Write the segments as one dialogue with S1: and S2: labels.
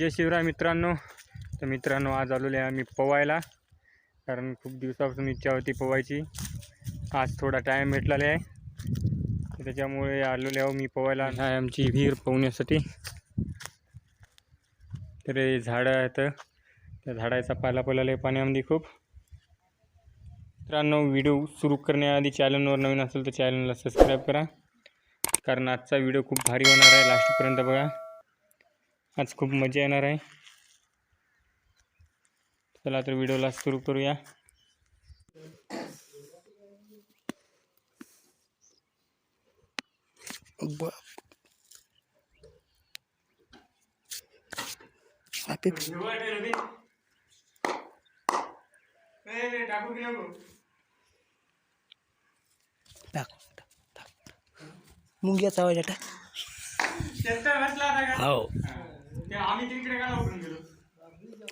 S1: जय शिवराय मित्रांनो. तर मित्रांनो आज आलेलो आहे आम्ही पोवायला. कारण खूप दिवसापासून इच्छा होती पोवायची. आज थोडा टाईम भेटलेला आहे. त्याच्यामुळे आलेलो आहो मी पोवायला. आहे आमची विहीर पोहण्यासाठी. तर हे झाडं आहेत. त्या झाडाचा पाला पडलेला आहे पाण्यामध्ये खूप. मित्रांनो व्हिडिओ सुरू करण्याआधी चॅनलवर नवीन असेल तर चॅनलला सबस्क्राईब करा. कारण आजचा व्हिडिओ खूप भारी होणार आहे. लास्टपर्यंत बघा. आज खूप मजा येणार आहे. चला तर व्हिडिओला सुरू करूया.
S2: आपे टाक टाक मुंग्याचा आवाज टाक
S1: आम्ही तिकडे काय उठून गेलो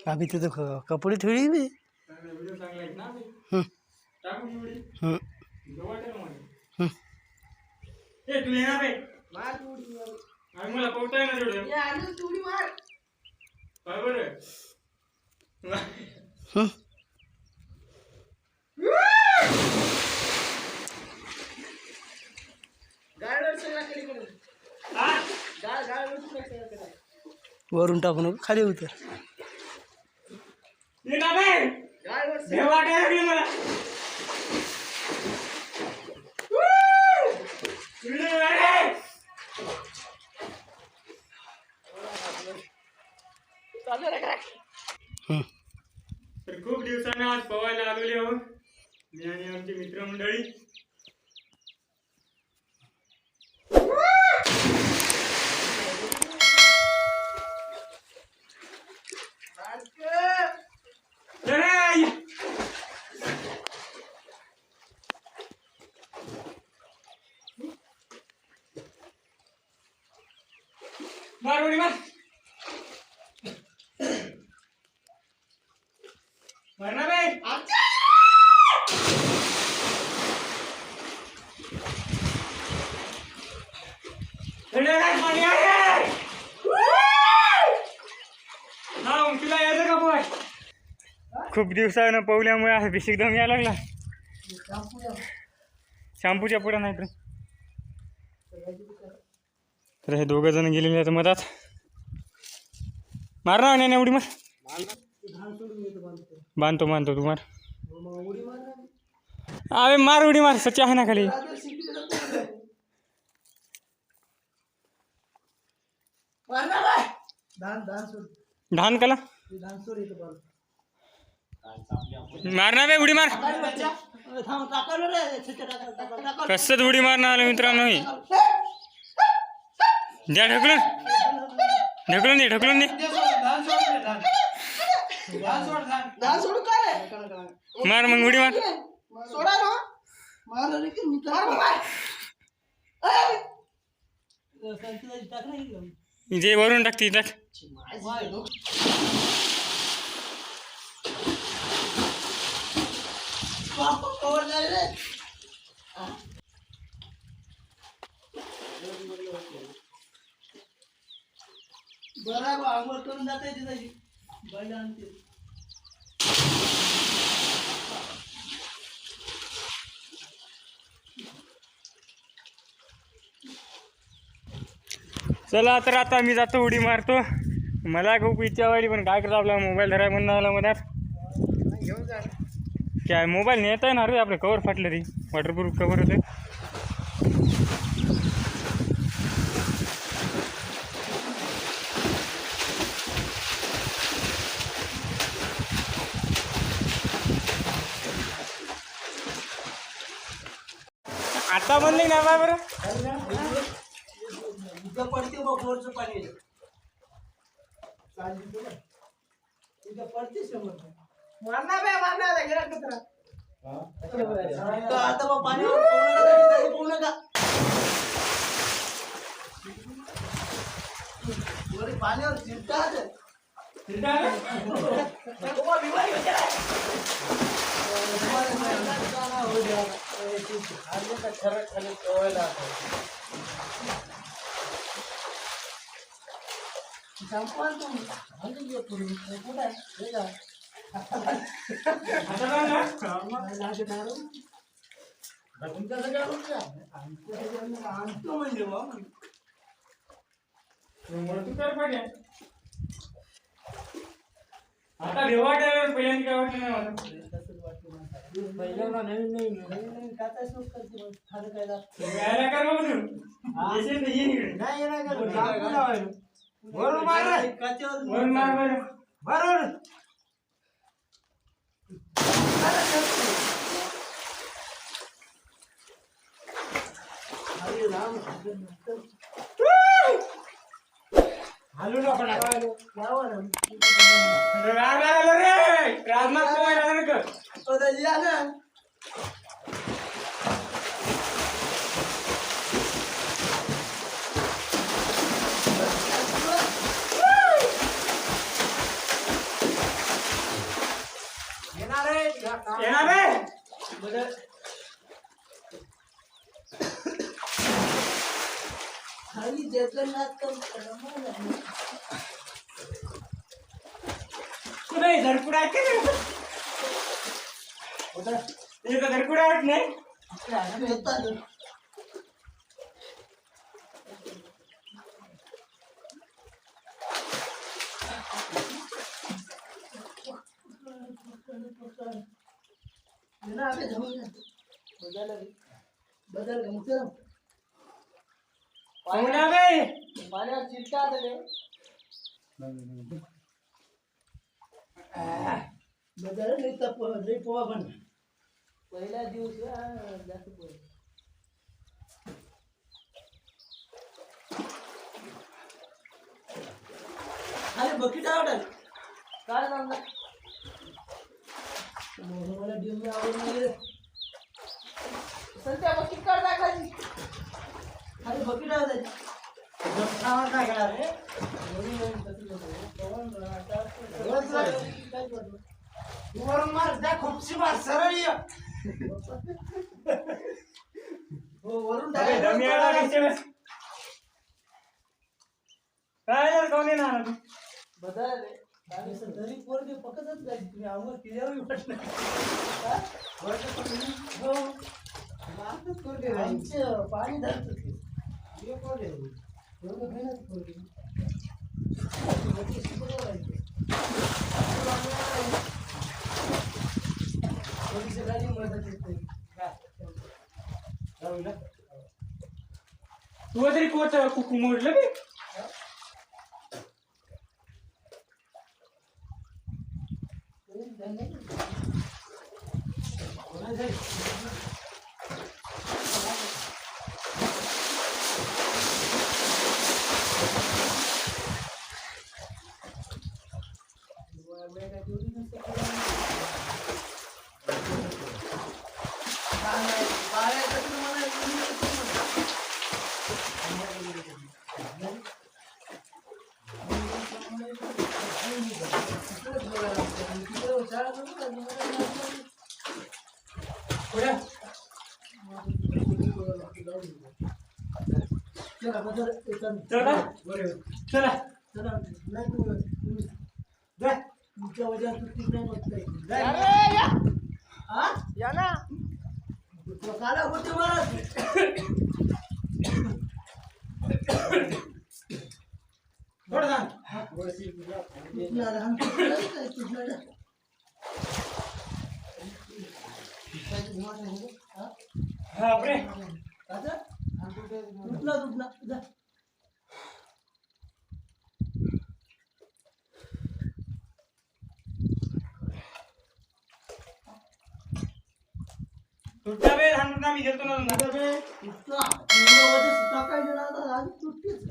S2: आम्ही तिथं क- कपडे ठेवली
S1: व्हिडिओ चांगला आहेत ना
S2: हं? हं. हं.
S1: ए तू येणार मला येणार एवढं बरं
S2: हं.
S1: हा?
S2: वरून टाकू नको खाली उतर. हं.
S1: तर खूप दिवसांना आज पवायला आलेले आहोत मी आणि आमची मित्रमंडळी अरे, या. मार उडी मार. मार ना बे संध्याकाळी पाणी आहे. हा मग तुला यायचं का पोय खूप दिवसानं पवल्यामुळे अभिषेक दम यायला लागला. शॅम्पूच्या. पुढे नाही तर तर हे दोघं जण गेलेले आहेत मधात. मार ना नाही उडी मार. बांधतो बांधतो तू मार. अरे मार उडी मार सच्ची आहे ना खाली. धान कला. मार उडी मार. कसं उडी मारणार आलं मित्रांनो द्या ढकलून. ढकलून दे ढकलून दे. मार मग उडी मार. जे वरून टाकते टाक.
S2: बरं आंघोळ करून जाते तिथं बैल आणते
S1: चला तर आता मी जातो उडी मारतो. मला खूप इच्छा व्हायली पण काय करतो आपला मोबाईल धराय म्हणणं आला मधात. काय मोबाईल नेता येणार रे आपलं कवर फाटलं ती. वॉटरप्रूफ कवर होते. आता म्हणले ना बा बरं.
S2: उद्या पडते बा बोरचं पाणी उद्या पडते शंभर तर आता बा पाण्यावर पोहू नका, तिथे पोहू नका वर पाण्यावर खाली संपवा ना तुम्ही. आणून घे पुढे. कुठं आहे? का?
S1: काय
S2: आणतो म्हणजे
S1: आता भेवाट पहिल्यांदा काय वाटलं नाही मला
S2: तसंच वाटतं मला. पहिल्यांदा नवीन नवीन नवीन नवीन काय सुरू करते मग. खाली काय लागतं?
S1: यायला कर बाबा तू येशील तर ये इकडे
S2: नाही येणार का? टाकून लावायला. वरून मार रे. काचेवर
S1: वर मार बरं
S2: बरोबर अरे राम येणार रे बरं. खाली जगन्नाथ.
S1: कुठे धरपुडा आहे का
S2: कुठं?
S1: इथं धरपुडा नाही
S2: बदल रे. बदल चिलका बदल नाही तर पोहा पण पहिला दिवस हा, जास्त पोहा. अरे बकेट आवडेल काय सांगणार मला डिम आवडून गेले सध्या बकेट काढ टाकायची अरे बकेट आवडायची काय करणार रे वरून मार त्या खुपशी मार सरळ ये. हो?
S1: काय झालं कोणी ना आला तू
S2: बदल तरी पोरगी जायची. तुम्ही आम्हाला क्लिअरही वाटलं. हा? मारतच पोरगी. आमचं पाणी धरतं ते. हे पोरगी पोरगी. जाऊ ना.
S1: तू तरी कोच कुकू मोडलं बे
S2: पोरी धन्य. कोणाचं आहे?
S1: पुढे चला चला.
S2: तुमच्या वजन चुकीच नाही होत नाही. हा? काला होते मला
S1: थोडं सांग.
S2: हा?
S1: हा
S2: तुटला तुटला जा.
S1: बे आम्ही गेलतो ना
S2: बे, तुटला. आता, आज तुटतेच.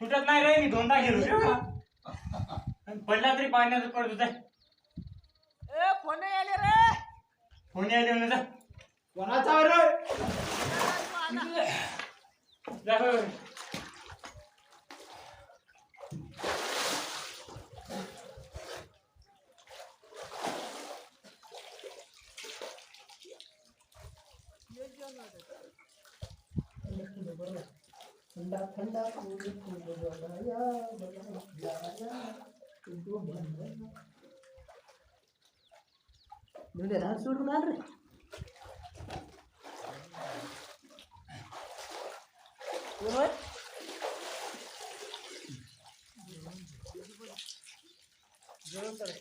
S1: तुटत नाही रे मी दोनदा गेलो आणि पडला तरी पाण्याचं पडत होता फोन यायला देऊन जा
S2: कोणाचा रे?
S1: जा ठंडा
S2: थंडा फूल फूल बनाया बनाया तुझको बनाया म्हणजे सोडून रे. बरोबर जेवण कर